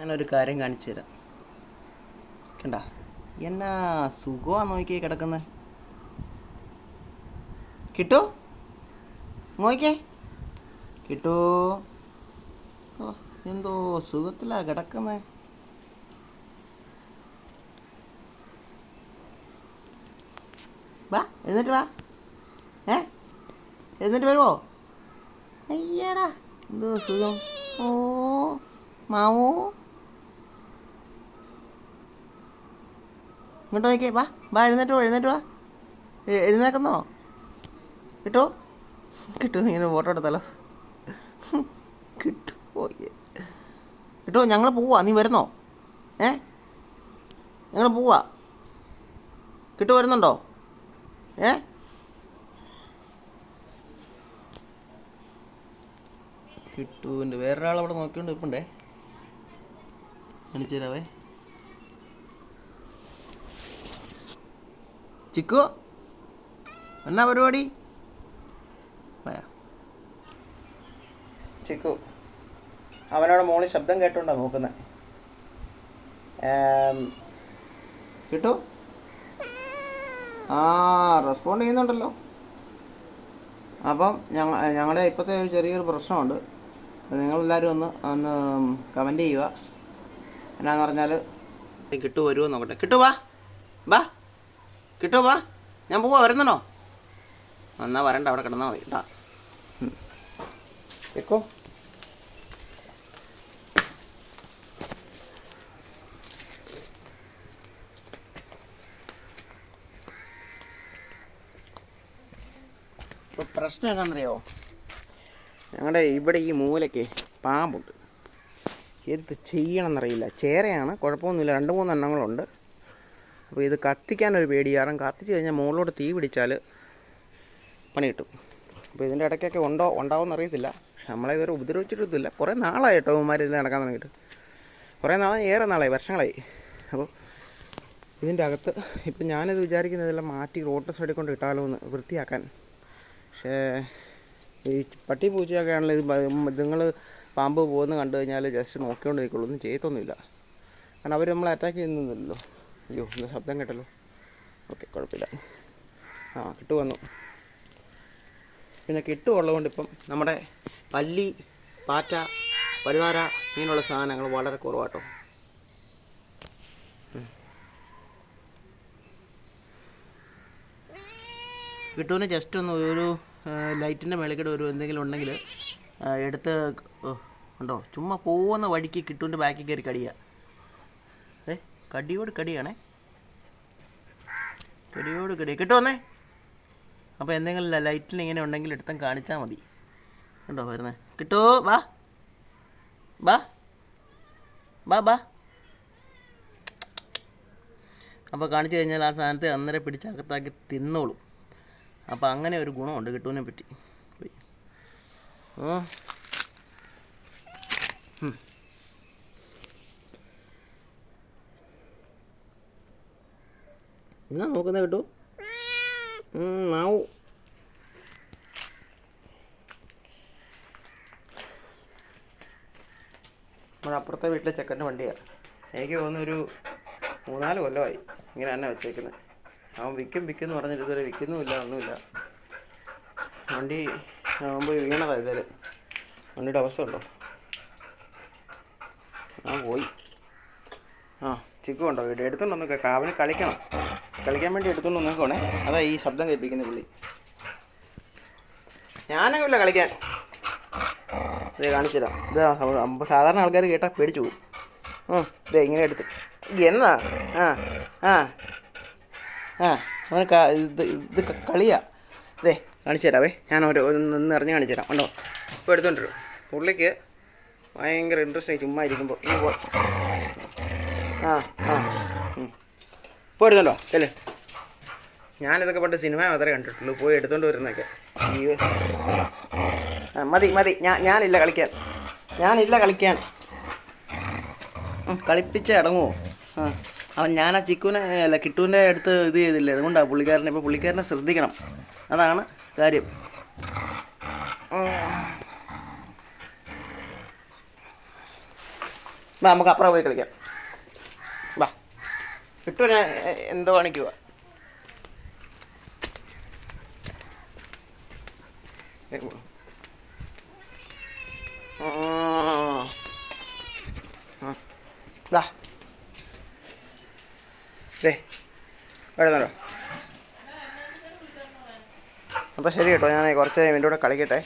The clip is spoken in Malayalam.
ഞാനൊരു കാര്യം കാണിച്ചു തരാം കണ്ട? എന്നാ സുഖമാ നോക്കിയേ കിടക്കുന്നത് കിട്ടൂ? നോക്കിയേ. കിട്ടൂ? ഓ എന്തോ സുഖത്തിലാ കിടക്കുന്നത് വാ എഴുന്നേറ്റ് വാ. ഏ? എഴുന്നേറ്റ് വരുമോ അയ്യടാ എന്തോ സുഖം. ഓ മാവോ? ഇങ്ങോട്ട് നോക്കിയേ വാ വാ എഴുന്നേറ്റ് വാ എഴുന്നേറ്റ് വാ എഴുന്നേക്കുന്നോ കിട്ടോ? കിട്ടും ഇങ്ങനെ ഫോട്ടോ എടുത്താലോ. കിട്ടു കിട്ടോ ഞങ്ങൾ പോവാ നീ വരുന്നോ? ഏ? ഞങ്ങൾ പോവാ. കിട്ടു വരുന്നുണ്ടോ? ഏ? കിട്ടുവിന്റെ വേറൊരാളവിടെ നോക്കിക്കൊണ്ട് ഇപ്പണ്ടേ കാണിച്ചു ചിക്കു. എന്നാ പരിപാടി? ചിക്കു. അവനോട് മോളി ശബ്ദം കേട്ടോണ്ടാ നോക്കുന്നത് കിട്ടു? ആ റെസ്പോണ്ട് ചെയ്യുന്നുണ്ടല്ലോ. അപ്പം ഞങ്ങൾ ഞങ്ങളുടെ ഇപ്പോഴത്തെ ഒരു ചെറിയൊരു പ്രശ്നമുണ്ട്. നിങ്ങളെല്ലാവരും ഒന്ന് ഒന്ന് കമന്റ് ചെയ്യുക. എന്നാന്ന് പറഞ്ഞാൽ കിട്ടു വരുമോ നോക്കട്ടെ. കിട്ടു വാ. വാ കിട്ടോ വാ. ഞാൻ പോവാ വരുന്നുണ്ടോ? എന്നാ വരണ്ട അവിടെ കിടന്നാൽ മതി. കേട്ടാ വെക്കോ. പ്രശ്നം എന്താണെന്നറിയോ ഞങ്ങളുടെ ഇവിടെ ഈ മൂലയ്ക്ക് പാമ്പുണ്ട്. എന്ത് ചെയ്യണമെന്നറിയില്ല. ചേരയാണ് കുഴപ്പമൊന്നുമില്ല. രണ്ട് മൂന്ന് എണ്ണങ്ങളുണ്ട് അപ്പോൾ ഇത് കത്തിക്കാനൊരു പേടി. കാരണം കത്തിച്ച് കഴിഞ്ഞാൽ മുകളിലോട്ട് തീ പിടിച്ചാൽ പണി കിട്ടും. അപ്പോൾ ഇതിന്റെ ഇടയ്ക്കൊക്കെ ഉണ്ടോ ഉണ്ടാവുമെന്ന് അറിയത്തില്ല. പക്ഷെ നമ്മളെ ഇതുവരെ ഉപദ്രവിച്ചിട്ടൊന്നുമില്ല. കുറേ നാളായി കേട്ടോ ഇവന്മാർ ഇതിൽ നടക്കാൻ തുടങ്ങിയിട്ട്. കുറേ നാളായി ഏറെ നാളായി വർഷങ്ങളായി. അപ്പോൾ ഇതിന്റെ അകത്ത് ഇപ്പം ഞാനിത് വിചാരിക്കുന്നതെല്ലാം മാറ്റി റോഡ് സൈഡിൽ കൊണ്ട് ഇട്ടാലോ എന്ന് വൃത്തിയാക്കാൻ. പക്ഷേ ഈ പട്ടി പൂച്ചയൊക്കെ ആണെങ്കിൽ ഇത് നിങ്ങൾ പാമ്പ് പോകുന്നത് കണ്ടു കഴിഞ്ഞാൽ ജസ്റ്റ് നോക്കിക്കൊണ്ട് നിൽക്കുള്ളൂ ഒന്നും ചെയ്യത്തൊന്നുമില്ല. കാരണം അവർ നമ്മളെ അറ്റാക്ക് ചെയ്യുന്നില്ലല്ലോ അയ്യോ ഇന്ന് ശബ്ദം കേട്ടല്ലോ. ഓക്കെ കുഴപ്പമില്ല. ആ കിട്ടു വന്നു. പിന്നെ കിട്ടു ഉള്ളതുകൊണ്ട് ഇപ്പം നമ്മുടെ പല്ലി പാറ്റ പരുവാര ഇങ്ങനെയുള്ള സാധനങ്ങൾ വളരെ കുറവാട്ടോ. കിട്ടുവിന് ജസ്റ്റ് ഒന്ന് ഒരു ലൈറ്റിന്റെ മേളിക്കടെ ഒരു എന്തെങ്കിലും ഉണ്ടെങ്കിൽ എടുത്ത് ഉണ്ടോ? ചുമ്മാ പോകുന്ന വഴിക്ക് കിട്ടുവിന്റെ ബാക്കി കയറി കടിയുക ഏ കടിയോട് കടിയാണേ. കടിയോട് കടി. കിട്ടുവന്നേ അപ്പോൾ എന്തെങ്കിലും ലൈറ്റിൽ ഇങ്ങനെ ഉണ്ടെങ്കിൽ എടുത്തും കാണിച്ചാൽ മതി. കണ്ടോ വരുന്നേ? കിട്ടോ വാ. വാ. വാ ബാ അപ്പോൾ കാണിച്ചു കഴിഞ്ഞാൽ ആ സാധനത്തെ അന്നേരം പിടിച്ച് അകത്താക്കി തിന്നോളും. അപ്പോൾ അങ്ങനെ ഒരു ഗുണമുണ്ട് കിട്ടുവിനെ പറ്റി. ഓ എന്നാ നോക്കുന്ന കേട്ടു? മാവു നമ്മുടെ അപ്പുറത്തെ വീട്ടിലെ ചെക്കന്റെ വണ്ടിയാണ് എനിക്ക് തോന്നുന്നു ഒരു മൂന്നാൽ കൊല്ലമായി ഇങ്ങനെ തന്നെ വെച്ചേക്കുന്നത് അവൻ വിൽക്കും വിൽക്കും എന്ന് പറഞ്ഞിട്ട് ഇതുവരെ വിൽക്കുന്നുമില്ല ഒന്നുമില്ല. വണ്ടി ആകുമ്പോൾ വീണതാണ് ഇതുവരെ. വണ്ടിയുടെ അവസ്ഥ ഉണ്ടോ ആ പോയി. ആ. ചിക്കു ഉണ്ടോ വീട് എടുത്തോണ്ട് വന്നൊക്കെ. അവന് കളിക്കണം. കളിക്കാൻ വേണ്ടി എടുത്തുകൊണ്ട് വന്നേക്കോണേ അതാ ഈ ശബ്ദം കേൾപ്പിക്കുന്ന പുള്ളി. ഞാനങ്ങില്ല കളിക്കാൻ. ഇത് കാണിച്ചുതരാം ഇത് സാധാരണ ആൾക്കാർ കേട്ടാൽ പേടിച്ചു പോകും ദേ ഇങ്ങനെ എടുത്ത്. എന്നാ? ആ ആ. ആ അവന് ഇത് ഇത് കളിയാ. ദേ കാണിച്ചു തരാവേ. ഞാൻ ഒരു ഒന്ന് ഇറങ്ങി കാണിച്ചു തരാം. ഉണ്ടോ ഇപ്പോൾ എടുത്തോണ്ടിരും. പുള്ളിക്ക് ഭയങ്കര ഇൻട്രസ്റ്റ് ആയി ചുമ്മാ ഇരിക്കുമ്പോൾ ഇനി പോ ആ ആ. അല്ലേ ഞാനിതൊക്കെ പണ്ട് സിനിമ മാത്രമേ കണ്ടിട്ടുള്ളൂ. പോയി എടുത്തോണ്ട് വരുന്നൊക്കെ മതി മതി. ഞാൻ ഞാനില്ല കളിക്കാൻ. ഞാനില്ല കളിക്കാൻ. കളിപ്പിച്ച അടങ്ങുമോ ആ അവൻ ഞാൻ ആ ചിക്കുവിനെ അല്ല കിട്ടുവിന്റെ അടുത്ത് ഇത് ചെയ്തില്ലേ? അതുകൊണ്ടാണ് പുള്ളിക്കാരനെ ഇപ്പോൾ പുള്ളിക്കാരനെ ശ്രദ്ധിക്കണം. അതാണ് കാര്യം. നമുക്ക് അപ്പുറം പോയി കളിക്കാം. കിട്ടുവിനെ എന്തോ കാണിക്കുക അപ്പൊ ദേ അപ്പോൾ ശരി കേട്ടോ ഞാൻ കുറച്ച് എന്റെ കൂടെ കളിക്കട്ടെ.